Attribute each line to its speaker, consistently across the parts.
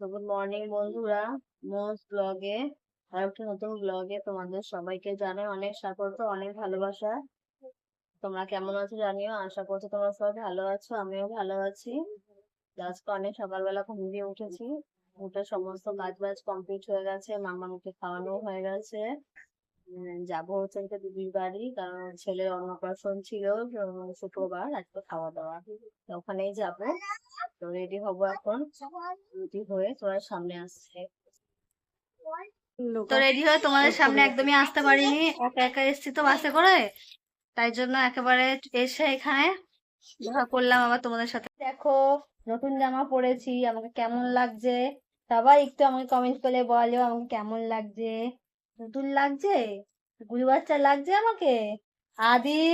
Speaker 1: তো good morning বন্ধুরা। Most ব্লগে আর একটা নতুন ব্লগে তোমাদের সবাইকে জানাই অনেক স্বাগত, অনেক ভালোবাসা। তোমরা কেমন আছো জানিও? আশা করছি তোমরা সবাই ভালো আছো, আমিও ভালো আছি। আজকে অনেক সকালবেলা ঘুম দিয়ে উঠেছি। উঠে সমস্ত কাজ বাজ কমপ্লিট হয়ে গেছে মামাকে খাওয়ানো হয়ে গেছে। যাব হচ্ছে দিদির বাড়ি, কারণ ছেলের অন্নপ্রাশন ছিল শুক্রবার, আজকে খাওয়া দাওয়া ওখানেই যাব। তো রেডি হব এখন। রেডি হয়ে তোমার সামনে আসছে।
Speaker 2: তো রেডি হয়ে তোমাদের সামনে একদমই আসতে পারিনি। একা একা এসছি তো বাসে করে। তাই জন্য একেবারে এসে এখানে দেখা করলাম আবার তোমাদের সাথে। দেখো, নতুন জামা পরেছি, আমাকে কেমন লাগছে? সবাই একটু আমাকে কমেন্ট করে বলো, আমাকে কেমন লাগছে? নতুন লাগছে? গুরু বাচ্চা লাগছে আমাকে? আদি?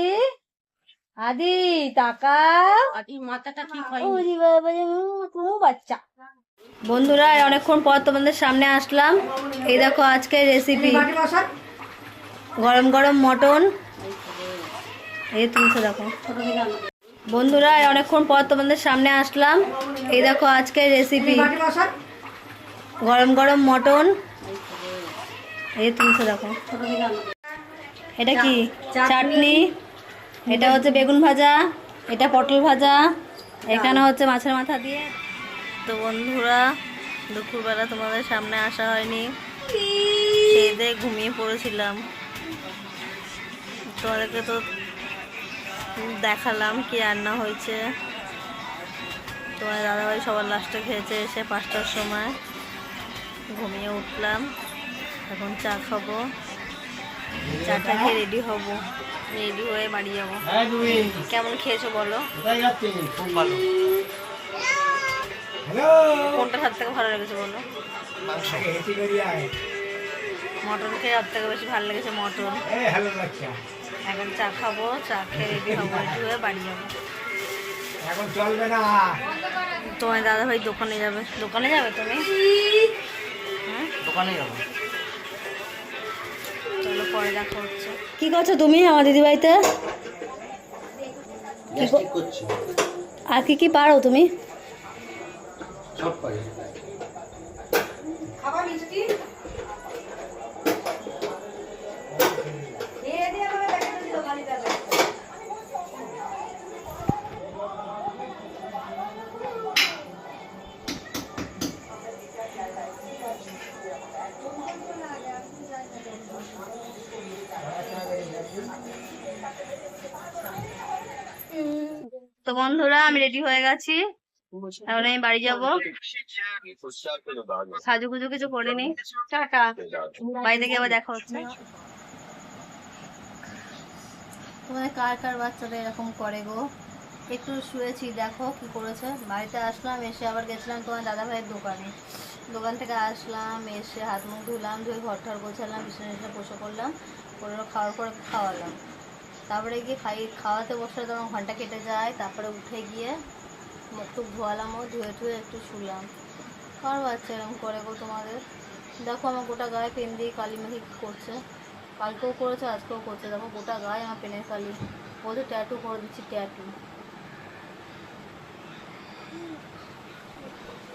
Speaker 2: আদি টাকা
Speaker 1: মাথাটা ঠিক
Speaker 2: ওরে বাবা কোনো বাচ্চা। বন্ধুরা অনেকক্ষণ পর তোমাদের সামনে আসলাম। এই দেখো আজকের রেসিপি গরম গরম মটন। এই তুলছে দেখো। বন্ধুরা অনেকক্ষণ পর তোমাদের সামনে আসলাম। এই দেখো আজকের রেসিপি গরম গরম মটন। এই তুলছে দেখো। এটা কি? চাটনি, এটা হচ্ছে বেগুন ভাজা, এটা পটল ভাজা, এখানে হচ্ছে মাছের মাথা দিয়ে। তো বন্ধুরা, দুপুরবেলা তোমাদের সামনে আসা হয়নি। খেয়ে ঘুমিয়ে পড়েছিলাম। তোমাদেরকে তো দেখালাম কি রান্না হয়েছে। তোমার দাদাভাই সবার লাস্টে খেয়েছে, এসে পাঁচটার সময় ঘুমিয়ে উঠলাম। এখন চা খাব। চাটা খেয়ে রেডি হব। রেডি হয়ে বাড়ি যাব।
Speaker 3: হ্যাঁ
Speaker 2: কেমন খেয়েছো বলো?
Speaker 3: খুব ভালো।
Speaker 2: কোনটা সব থেকে ভালো লেগেছে বলো? মটন খেয়ে সব থেকে বেশি ভালো লেগেছে মটন। এখন চা খাব চা খেয়ে রেডি হব রেডি হয়ে বাড়ি যাব।
Speaker 3: এখন চলবে না।
Speaker 2: তোমার দাদা ভাই দোকানে যাবে। দোকানে যাবে তুমি? হ্যাঁ
Speaker 3: দোকানে যাব।
Speaker 2: হচ্ছে কি করছ তুমি আমার দিদি বাড়িতে আর কি কি পারো তুমি?
Speaker 3: সব পারি।
Speaker 2: তো বন্ধুরা, আমি রেডি হয়ে গেছি। এখন আমি বাড়ি যাব। সাজুগুজু কিছু করিনি টাটা। বাড়ি থেকে আবার দেখা হচ্ছে। তোমাদের কার কার বাচ্চারা এরকম করে গো? একটু শুয়েছি, দেখো কি করেছে। বাড়িতে আসলাম, এসে আবার গেছিলাম তোমার দাদা ভাইয়ের দোকানে। দোকান থেকে আসলাম, এসে হাত মুখ ধুলাম, ধুয়ে ঘর ঠর গোছালাম, বিছানা বসে করলাম, করে খাওয়ার পর খাওয়ালাম। তারপরে গিয়ে খাই, খাওয়াতে বসলে তখন ঘণ্টা কেটে যায়, তারপরে উঠে গিয়ে মুখ টুক ধোয়ালাম ধুয়ে ধুয়ে একটু শুলাম। কার বাচ্চা এরকম করে গো তোমাদের। দেখো আমার গোটা গায়ে পেন দিয়ে কালি কি করছে। কালকেও করেছে, আজকেও করছে। দেখো গোটা গায়ে আমার পেনের কালি। বলছে ট্যাটু করে দিচ্ছি ট্যাটু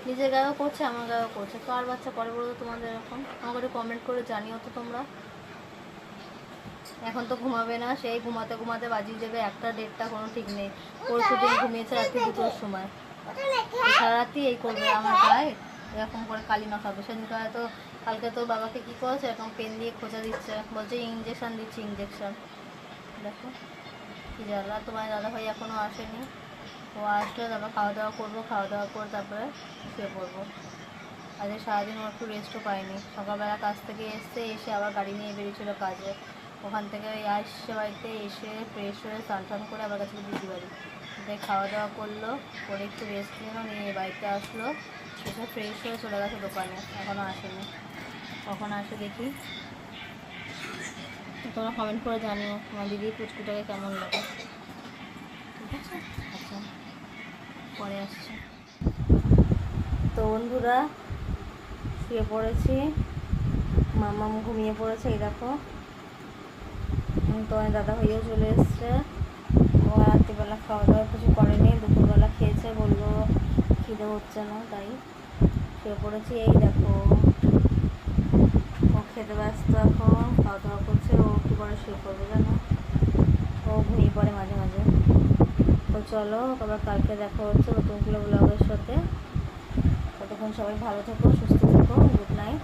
Speaker 2: নিজের গায়েও করছে, আমার গায়েও করছে। কার বাচ্চা করে বলো তোমাদের এরকম? আমাকে একটু কমেন্ট করে জানিও তো তোমরা। এখন তো ঘুমাবে না, সেই ঘুমাতে ঘুমাতে বাজিয়ে যাবে, একটা দেড়টা কোনো ঠিক নেই। পরশু দিন ঘুমিয়েছে রাত্রি দুটোর সময়। সারা এই করবে আমার গায়ে, এরকম করে কালি না মাখাবে সেদিনকে হয়তো কালকে তো বাবাকে কি করেছে? এরকম পেন দিয়ে খোঁচা দিচ্ছে। বলছে ইঞ্জেকশন দিচ্ছি ইঞ্জেকশন দেখো, কি জ্বালা, তোমার দাদা ভাই এখনও আসেনি। ও আসলে তারপর খাওয়া দাওয়া করব, খাওয়া দাওয়া করে তারপরে শুয়ে পড়ব। আজকে সারাদিন ও একটু রেস্টও পাইনি। সকালবেলা কাজ থেকে এসছে, এসে আবার গাড়ি নিয়ে বেরিয়েছিল কাজে। ওখান থেকে ওই আসছে বাড়িতে এসে ফ্রেশ হয়ে স্নান করে আমার কাছে দিদি বাড়ি। দিয়ে খাওয়া দাওয়া করল, করে একটু রেস্ট নিল, নিয়ে বাড়িতে আসলো। এসে ফ্রেশ হয়ে চলে গেছে দোকানে এখনও আসেনি। কখন আসে দেখি। তোমরা কমেন্ট করে জানিও, তোমার দিদি পুচকুটাকে কেমন লাগে। ঠিক আছে? আচ্ছা পরে আসছে। তো বন্ধুরা, শুয়ে পড়েছি। মামাম ঘুমিয়ে পড়েছে, এই দেখো। তোমার দাদা ভাইও চলে এসছে। ও রাত্রিবেলা খাওয়া দাওয়া কিছু করেনি, দুপুরবেলা খেয়েছে, বলল খিদে হচ্ছে না, তাই শুয়ে পড়েছি। এই দেখো, ও খেতে ব্যস্ত এখন খাওয়া দাওয়া করছে, ও একটু পরে শুয়ে পড়বে জানো? ও ঘুমিয়ে পড়ে মাঝে মাঝে। তো চলো, আবার কালকে দেখা হচ্ছে নতুনগুলো ব্লগের সাথে। ততক্ষণ সবাই ভালো থেকো, সুস্থ থেকো গুড নাইট